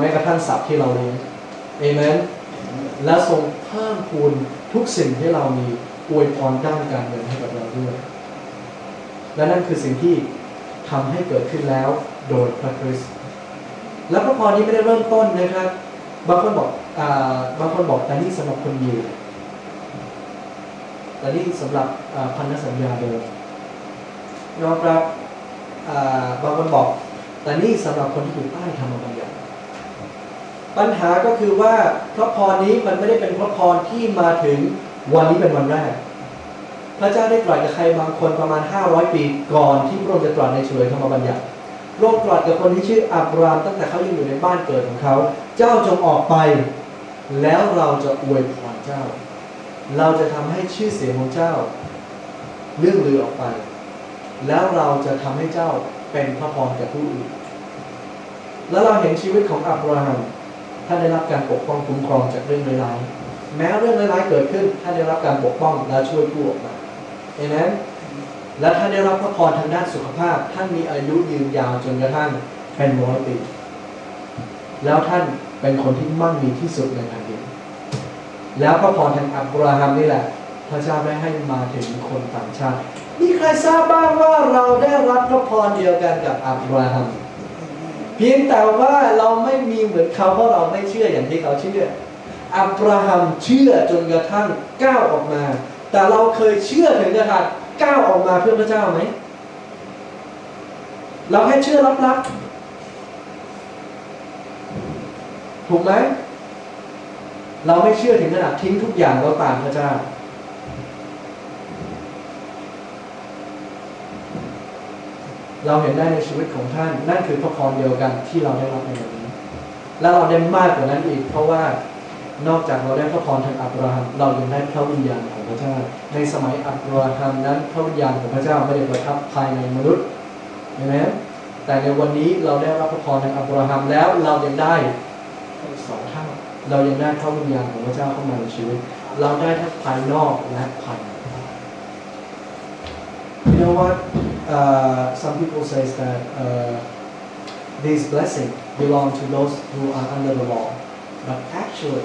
แม้กระทั่งสัตว์ที่เราเลี้ยงเอเมนและทรงเพิ่มพูนทุกสิ่งที่เรามีอวยพรด้านการเงินให้กับเราด้วย และนั่นคือสิ่งที่ทำให้เกิดขึ้นแล้วโดยพระคริสต์และพระพรนี้ไม่ได้เริ่มต้นนะครับ บางคนบอกอบางคนบอกแต่นี่สำหรับคนยิวแต่นี่สำหรับพันธสัญญาเดิมยอมรับบางคนบอกแต่นี่สำหรับคนที่อยู่ใต้ธรรมบัญญัติ ปัญหาก็คือว่าพระพรนี้มันไม่ได้เป็นพระพรที่มาถึงวันนี้เป็นวันแรก พระเจ้าได้ตรัสกับใครบางคนประมาณ 500 ปีก่อนที่พระองค์จะตรัสในเฉลยธรรมบัญญัติโรคตรัสกับคนที่ชื่ออับรามตั้งแต่เขายังอยู่ในบ้านเกิดของเขา เจ้าจงออกไป แล้วเราจะอวยพรเจ้า เราจะทำให้ชื่อเสียงของเจ้าเรื่องลือออกไป แล้วเราจะทำให้เจ้าเป็นพระพรแก่ผู้อื่น แล้วเราเห็นชีวิตของอับราฮัม ท่านได้รับการปกป้องคุ้มครองจากเรื่องร้ายแม้เรื่องร้ายเกิดขึ้นท่านได้รับการปกป้องและช่วยผู้ออกมาเห็นไหมและท่านได้รับพระพรทางด้านสุขภาพ ท่านมีอายุยืนยาวจนกระทั่งเป็นร้อยปีแล้วท่านเป็นคนที่มั่งมีที่สุดในแผ่นดินแล้วพระพรทางอับราฮัมนี่แหละ พระเจ้าได้ให้มาถึงคนต่างชาติมีใครทราบบ้างว่าเราได้รับพระพรเดียวกันกับอับราฮัม เพียงแต่ว่าเราไม่มีเหมือนเขาเพราะเราไม่เชื่ออย่างที่เขาเชื่อ อับราฮัมเชื่อจนกระทั่งก้าวออกมา แต่เราเคยเชื่อถึงกระทั่งก้าวออกมาเพื่อพระเจ้าไหม เราแค่เชื่อลับๆ ถูกไหม เราไม่เชื่อถึงขนาดทิ้งทุกอย่างเราตามพระเจ้า เราเห็นได้ในชีวิตของท่าน นั่นคือพระพรเดียวกันที่เราได้รับในวันนี้ และเราได้มากกว่านั้นอีก เพราะว่านอกจากเราได้พระพรทางอับราฮัม เรายังได้พระวิญญาณของพระเจ้า ในสมัยอับราฮัมนั้นพระวิญญาณของพระเจ้าไม่ได้ประทับภายในมนุษย์เห็นไหมแต่ในวันนี้เราได้รับพระพรทางอับราฮัมแล้วเรายังได้สองเท่าเรายังได้พระวิญญาณของพระเจ้าเข้ามาในชีวิต เราได้ทั้งภายนอกและภายใน You know what? Uh, some people say that uh, this blessing belong to those who are under the law, but actually,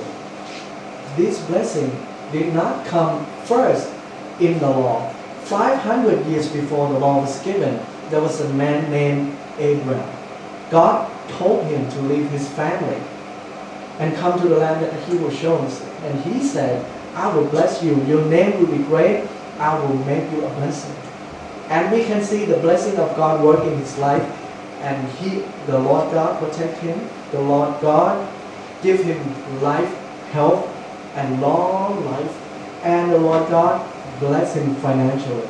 this blessing did not come first in the law. 500 years before the law was given, there was a man named Abraham. God told him to leave his family and come to the land that he was shown. And he said, I will bless you. Your name will be great. I will make you a blessing. And we can see the blessing of God work in his life. And he, the Lord God protect him. The Lord God give him life, health, and long life. And the Lord God bless him financially.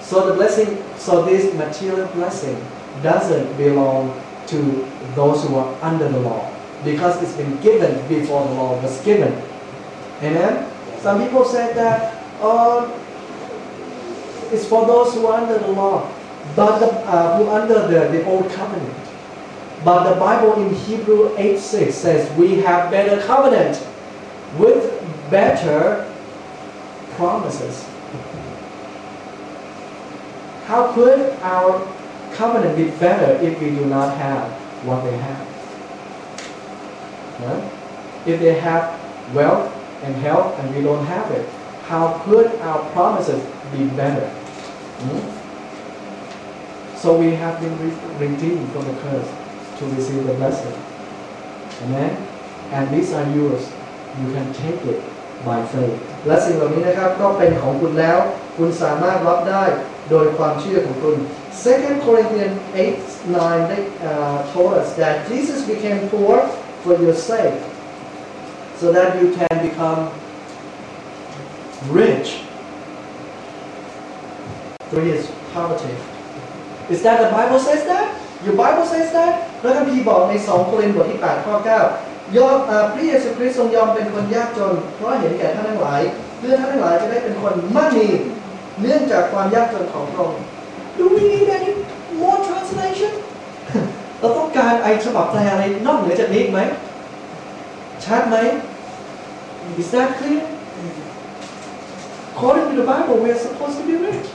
So the blessing, so this material blessing doesn't belong to those who are under the law because it's been given before the law was given. Amen? Some people said that, oh, it's for those who are under the law, but the, uh, who under the, the old covenant. But the Bible in Hebrew 8 6 says we have better covenant with better promises. How could our covenant be better if we do not have what they have? If they have wealth and health and we don't have it, how could our promises be better? Hmm? So we have been re- redeemed from the curse to receive the blessing. Amen? And these are yours. You can take it by faith. และสิ่งเหล่านี้นะครับก็เป็นของคุณแล้ว คุณสามารถรับได้โดยความเชื่อของคุณ 2 Corinthians 8 9 they, uh, told us that Jesus became poor for your sake so that you can become rich through his poverty. Is that the Bible says that? Your Bible says that? พระคัมภีร์บอกใน2โครินธ์บทที่8ข้อ9ยอมพระเยซูคริสต์ทรงยอมเป็นคนยากจน เพราะเห็นแก่ท่านทั้งหลายเพื่อท่านทั้งหลายจะได้เป็นคนมั่งมีเนื่องจากความยากจนของพระองค์ Do we need any more translation เราต้องการไอฉบับแปลอะไรนอกเหนือจากนี้ไหมชัดไหม Is that clear? According to the Bible, we are supposed to be rich.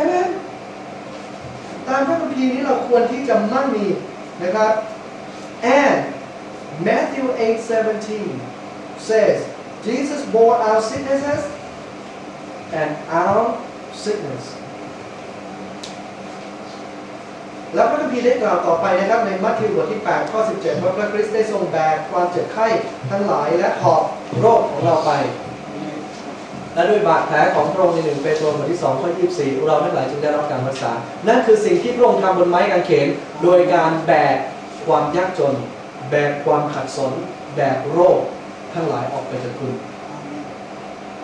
Amen. ตามพระคัมภีร์นี้เราควรที่จะมั่งมีนะครับ And Matthew 8:17 says, Jesus bore our sicknesses and our sickness. แล้วพระคัมภีร์ได้กล่าวต่อไปนะครับในมัทธิวบทที่ 8 ข้อ 17 ว่าพระคริสต์ได้ทรงแบกความเจ็บไข้ทั้งหลายและหอบโรคของเราไป และด้วยบาดแผลของพระองค์ในหนึ่งเปโตรบทที่2ข้อ24 เราทั้งหลายจึงได้รับการรักษา นั่นคือสิ่งที่พระองค์ทำบนไม้กางเขน โดยการแบกความยากจน แบกความขัดสน แบกโรคทั้งหลายออกไปจากคุณ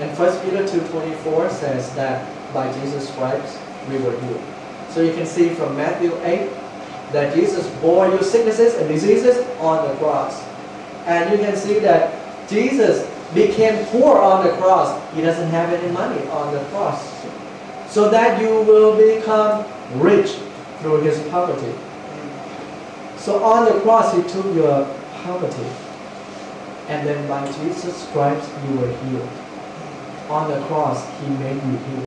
And 1 Peter 2.24 says that by Jesus' stripes we were healed. So you can see from Matthew 8 that Jesus bore your sicknesses and diseases on the cross. And you can see that Jesus became poor on the cross. He doesn't have any money on the cross. So that you will become rich through his poverty. So on the cross, he took your poverty. And then by Jesus' stripes, you were healed. On the cross, he made you healed.